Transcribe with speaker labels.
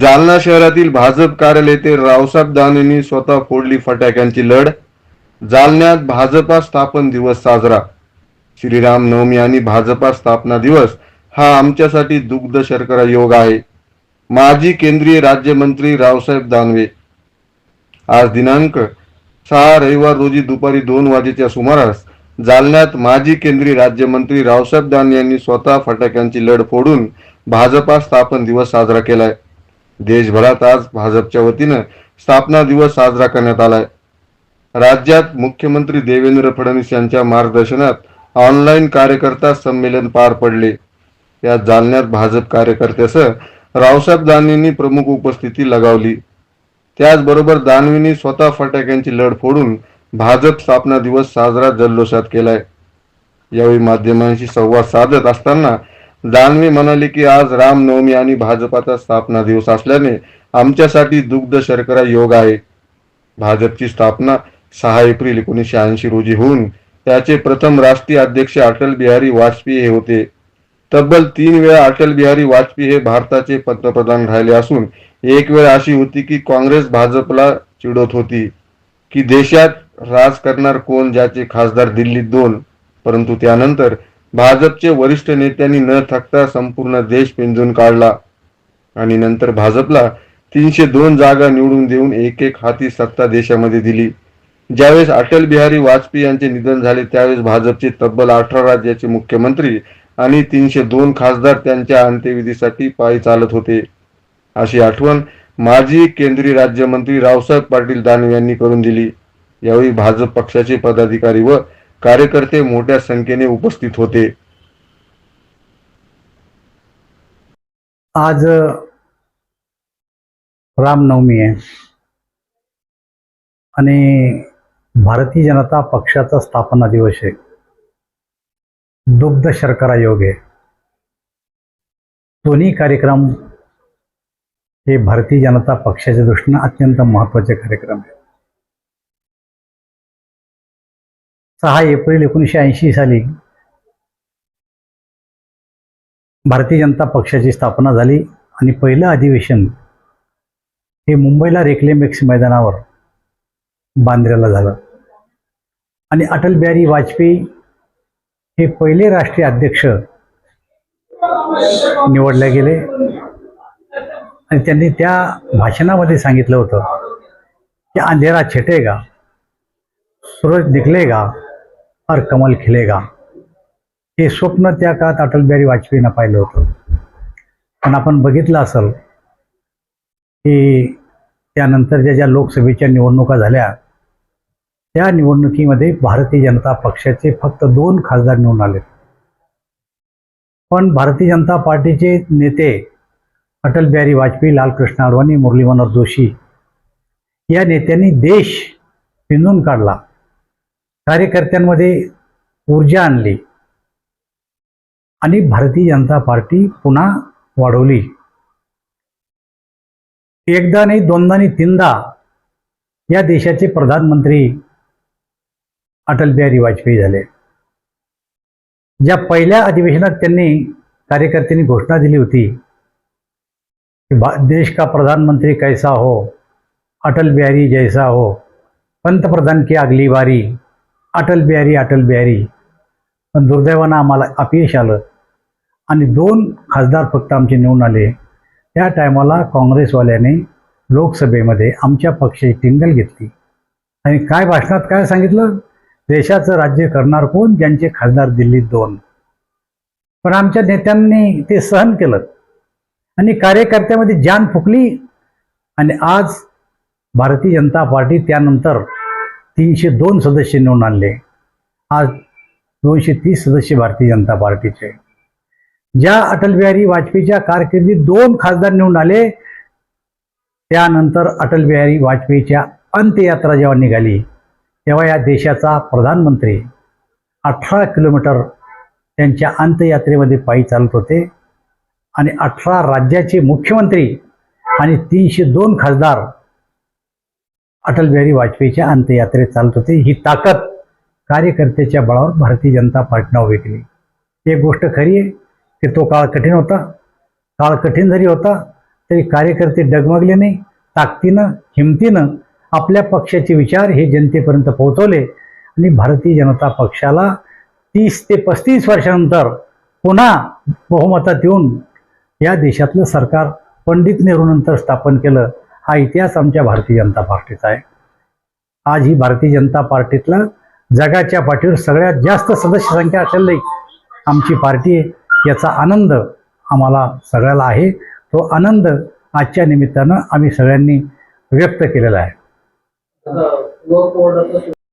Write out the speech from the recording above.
Speaker 1: जालना शहरातील भाजप कार्यालय ते रावसाहेब दानेंनी स्वतः फोडली फटाक्यांची लढ. जालन्यात भाजपा स्थापन दिवस साजरा. श्रीराम नवमी आणि भाजपा स्थापना दिवस हा आमच्यासाठी दुग्ध शर्करा योग आहे. माजी केंद्रीय राज्यमंत्री रावसाहेब दानवे. आज दिनांक सहा रविवार रोजी दुपारी दोन वाजेच्या सुमारास जालन्यात माजी केंद्रीय राज्यमंत्री रावसाहेब दानवे यांनी स्वतः फटाक्यांची लढ फोडून भाजपा स्थापन दिवस साजरा केलाय. देशभरात आज भाजपच्या वतीनं स्थापना दिवस साजरा करण्यात आलाय. राज्यात मुख्यमंत्री देवेंद्र फडणवीस यांच्या मार्गदर्शनात ऑनलाईन कार्यकर्ता संमेलन पार पडले. यात जालन्यात भाजप कार्यकर्त्यासह रावसाहेब दानवेंनी प्रमुख उपस्थिती लगावली. त्याचबरोबर दानवेंनी स्वतः फटाक्यांची लढ फोडून भाजप स्थापना दिवस साजरा जल्लोषात केलाय. यावेळी माध्यमांशी संवाद साधत असताना दानवे म्हणाले की आज रामनवमी आणि भाजपाचा स्थापना दिवस असल्याने आमच्यासाठी दुग्ध शर्करा योग आहे. भाजपची स्थापना सहा एप्रिल एकोणीसशे ऐंशी रोजी होऊन त्याचे प्रथम राष्ट्रीय अध्यक्ष अटल बिहारी वाजपेयी हे होते. तब्बल तीन वेळा अटल बिहारी वाजपेयी हे भारताचे पंतप्रधान राहिले असून एक वेळ अशी होती की काँग्रेस भाजपला चिडवत होती की देशात राज करणार कोण ज्याचे खासदार दिल्लीत दोन? परंतु त्यानंतर भाजपचे वरिष्ठ नेत्यांनी न थकता संपूर्ण देश पिंजून काढला. आणि नंतर भाजपला तीनशे दोन जागा निवडून देऊन एक एक हाती सत्ता देशामध्ये दिली. ज्यावेळेस अटल बिहारी वाजपेयी यांचे निधन झाले त्यावेळेस भाजपचे तब्बल अठरा राज्याचे मुख्यमंत्री आणि तीनशे दोन खासदार त्यांच्या अंत्यविधीसाठी पायी चालत होते. अशी आठवण माजी केंद्रीय राज्यमंत्री रावसाहेब पाटील दानवे यांनी करून दिली. यावेळी भाजप पक्षाचे पदाधिकारी व कार्यकर्ते मोठ्या संख्येने उपस्थित होते.
Speaker 2: आज रामनवमी आहे. आणि भारतीय जनता पक्षाचा स्थापना दिवस आहे. दुग्ध शर्करा योग आहे. दोन्ही कार्यक्रम हे भारतीय जनता पक्षाच्या दृष्टीनं अत्यंत महत्त्वाचे कार्यक्रम आहे सहा एप्रिल एकोणीसशे ऐंशी साली भारतीय जनता पक्षाची स्थापना झाली आणि पहिलं अधिवेशन हे मुंबईला रेक्लेमेक्स मैदानावर बांद्र्याला झालं. आणि अटल बिहारी वाजपेयी हे पहिले राष्ट्रीय अध्यक्ष निवडले गेले. आणि त्यांनी त्या भाषणामध्ये सांगितलं होतं की अंधेरा छेटेगा सूरज निकलेगा और कमल खिलेगा. हे स्वप्न त्या काळात अटल बिहारी वाजपेयीनं पाहिलं होतं. पण आपण बघितलं असेल की त्यानंतर ज्या ज्या लोकसभेच्या निवडणुका झाल्या त्या निवडणुकीमध्ये भारतीय जनता पक्षाचे फक्त दोन खासदार निवडून आले पण भारतीय जनता पार्टीचे नेते अटल बिहारी वाजपेयी लालकृष्ण अडवाणी मुरली मनोहर जोशी या नेत्यांनी देश पिंजून काढला. कार्यकर्त्यांमध्ये ऊर्जा आणली. आणि भारतीय जनता पार्टी पुन्हा वाढवली. एकदा नाही दोनदा नाही तीनदा या देशाचे प्रधानमंत्री अटल बिहारी वाजपेयी झाले. ज्या पहिल्या अधिवेशनात त्यांनी कार्यकर्त्यांनी घोषणा दिली होती की देश का प्रधानमंत्री कैसा हो अटल बिहारी जैसा हो पंतप्रधान की अगली बारी अटल बिहारी अटल बिहारी. पण दुर्दैवानं आम्हाला अपयश आलं. आणि दोन खासदार फक्त आमचे निवडून आले. त्या टायमाला काँग्रेसवाल्याने लोकसभेमध्ये आमच्या पक्षाची टिंगल घेतली. आणि काय भाषणात काय सांगितलं? देशाचं राज्य करणार कोण? ज्यांचे खासदार दिल्लीत दोन. पण आमच्या नेत्यांनी ते सहन केलं. आणि कार्यकर्त्यामध्ये जान फुकली. आणि आज भारतीय जनता पार्टी त्यानंतर तीनशे दोन सदस्य निवडून आणले. आज दोनशे तीस सदस्य भारतीय जनता पार्टीचे. ज्या अटल बिहारी वाजपेयीच्या कारकिर्दीत दोन खासदार निवडून आले त्यानंतर अटल बिहारी वाजपेयीच्या अंत्ययात्रा जेव्हा निघाली तेव्हा या देशाचा प्रधानमंत्री अठरा किलोमीटर त्यांच्या अंत्ययात्रेमध्ये पायी चालत होते आणि अठरा राज्याचे मुख्यमंत्री आणि तीनशे दोन खासदार अटल बिहारी वाजपेयीच्या अंत्ययात्रेत चालत होते. ही ताकद कार्यकर्त्याच्या बळावर भारतीय जनता पार्टीनं उभी केली. एक गोष्ट खरी आहे की तो काळ कठीण होता. काळ कठीण जरी होता तरी कार्यकर्ते डगमगले नाही. ताकदीनं हिमतीनं आपल्या पक्षाचे विचार हे जनतेपर्यंत पोहोचवले आणि भारतीय जनता पक्षाला तीस ते पस्तीस वर्षानंतर पुन्हा बहुमतात येऊन या देशातलं सरकार पंडित नेहरूनंतर स्थापन केलं. हा इतिहास आमच्या भारतीय जनता पार्टीचा आहे. आज ही भारतीय जनता पार्टीतला जगाच्या पाठीवर सगळ्यात जास्त सदस्य संख्या असलेली आमची पार्टी आहे. याचा आनंद आम्हाला सगळ्याला आहे. तो आनंद आजच्या निमित्तानं आम्ही सगळ्यांनी व्यक्त केलेला आहे.